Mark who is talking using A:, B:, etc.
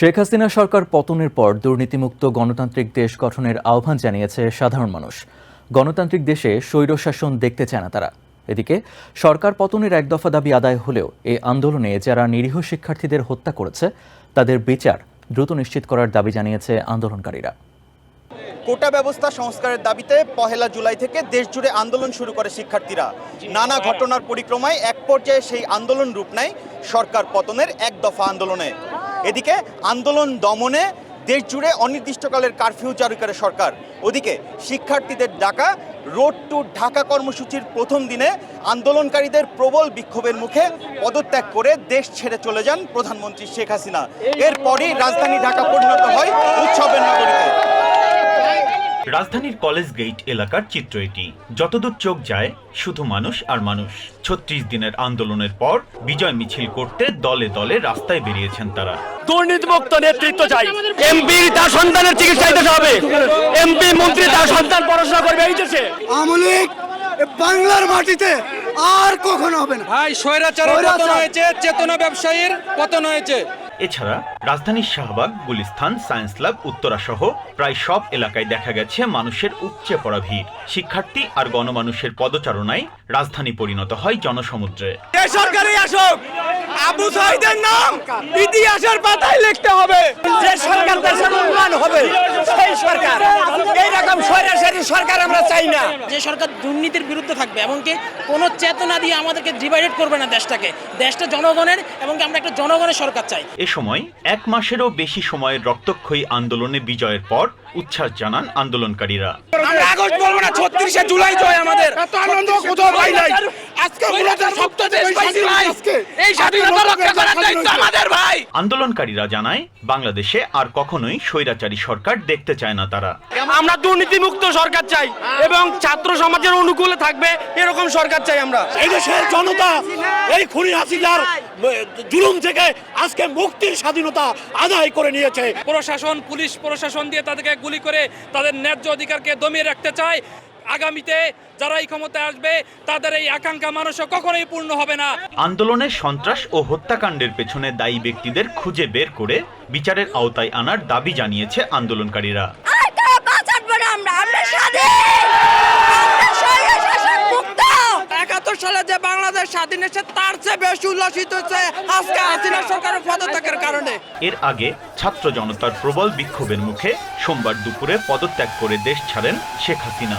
A: শেখ হাসিনা সরকার পতনের পর দুর্নীতিমুক্ত গণতান্ত্রিক দেশ গঠনের আহ্বান জানিয়েছে সাধারণ মানুষ। গণতান্ত্রিক দেশে স্বৈরশাসন দেখতে চায় না তারা। এদিকে, সরকার পতনের এক দফা দাবি আদায় হলেও এই আন্দোলনে যারা নিরীহ শিক্ষার্থীদের হত্যা করেছে, তাদের বিচার দ্রুত নিশ্চিত করার দাবি জানিয়েছে আন্দোলনকারীরা।
B: কোটা ব্যবস্থা সংস্কারের দাবিতে পহেলা জুলাই থেকে দেশ জুড়ে আন্দোলন শুরু করে শিক্ষার্থীরা। নানা ঘটনার পরিক্রমায় এক পর্যায়ে সেই আন্দোলন রূপ নেয় সরকার পতনের এক দফা আন্দোলনে। এদিকে আন্দোলন দমনে দেশ জুড়ে অনির্দিষ্টকালের কারফিউ জারি করে সরকার। ওদিকে শিক্ষার্থীদের ডাকা, রোড টু ঢাকা কর্মসূচির প্রথম দিনে আন্দোলনকারীদের প্রবল বিক্ষোভের মুখে পদত্যাগ করে দেশ ছেড়ে চলে যান প্রধানমন্ত্রী শেখ হাসিনা। এরপরই রাজধানী ঢাকা পরিণত হয় উৎসবের নগরীতে
C: রাজধানীর কলেজ গেট এলাকার চিত্র এটি। যতদূর চোখ যায় শুধু মানুষ আর মানুষ। ছত্রিশ দিনের আন্দোলনের পর বিজয় মিছিল করতে দলে দলে রাস্তায় বেরিয়েছেন তারা।
D: দুর্নীতিমুক্ত নেতৃত্ব চাই। এমপি তার সন্তানের চিকিৎসা দিতে হবে এমপি মন্ত্রী তার সন্তান পড়াশোনা করবে এই দেশে।
E: আওয়ামী বাংলার মাটিতে আর কখনো হবে না।
F: ভাই স্বৈরাচারের পতন হয়েছে চেতনা ব্যবসায়ীর পতন হয়েছে।
C: এছাড়া রাজধানীর শাহবাগ গুলিস্তান সায়েন্স ল্যাব উত্তরা সহ প্রায় সব এলাকায় দেখা গেছে মানুষের উপচে পড়া ভিড়। শিক্ষার্থী আর গণমানুষের পদচারণায় রাজধানী পরিণত হয় জনসমুদ্রে।
D: যে সরকারই আসুক আবু সাইদের নাম ইতিহাসের পাতায় লিখতে হবে। যে সরকার দেশের উন্নয়ন হবে সেই সরকার। এইরকম স্বৈরাচারী সরকার আমরা চাই না।
G: যে সরকার দুর্নীতির বিরুদ্ধে থাকবে এবং কি কোনো চেতনা দিয়ে আমাদেরকে ডিভাইডেড করবে না দেশটাকে। দেশটা জনগণের এবং আমরা একটা জনগণের সরকার চাই।
C: এ সময় এক মাসেরও বেশি সময়ের রক্তক্ষয়ী আন্দোলনে বিজয়ের পর উচ্ছ্বাস জানান আন্দোলনকারীরা।
D: আমরা আগস্ট বলব না ছত্রিশে জুলাই জয় আমাদের। আনন্দ কোথাও পাই নাই। আজকে মূলত সপ্তাহ দেশ পাইছি ভাই। এই স্বাধীনতা রক্ষা করার দায়িত্ব আমাদের ভাই।
C: আন্দোলনকারীরা জানায় বাংলাদেশে আর কখনোই স্বৈরাচারী সরকার দেখতে চায় না তারা।
D: আমরা দুর্নীতিমুক্ত সরকার চাই এবং ছাত্র সমাজের অনুকূলে থাকবে এরকম সরকার চাই আমরা।
H: এই দেশের জনতা এই খুনি হাসিনার জুলুম থেকে আজকে মুক্তির স্বাধীনতা আদায় করে নিয়েছে।
F: প্রশাসন পুলিশ প্রশাসন দিয়ে তাদেরকে গুলি করে তাদের ন্যায্য অধিকারকে দমিয়ে রাখতে চায়। আগামীতে যারা এই ক্ষমতায় আসবে তাদের এই আকাঙ্ক্ষা মানুষও কখনোই পূর্ণ হবে না।
C: আন্দোলনের সন্ত্রাস ও হত্যাকাণ্ডের পেছনে দায়ী ব্যক্তিদের খুঁজে বের করে বিচারের আওতায় আনার দাবি জানিয়েছে আন্দোলনকারীরা।
I: আর কারা বাঁচাবো না আমরা? আমরা স্বাধীন! আমরা স্বৈরশাসন মুক্ত!
D: একাত্তর সালে যে বাংলাদেশ স্বাধীন হয়েছে তার চেয়ে বেশি উল্লাসিত হচ্ছে আজকে হাসিনা সরকারের পদত্যাগের কারণে।
C: এর আগে ছাত্র জনতার প্রবল বিক্ষোভের মুখে সোমবার দুপুরে পদত্যাগ করে দেশ ছাড়েন Sheikh Hasina.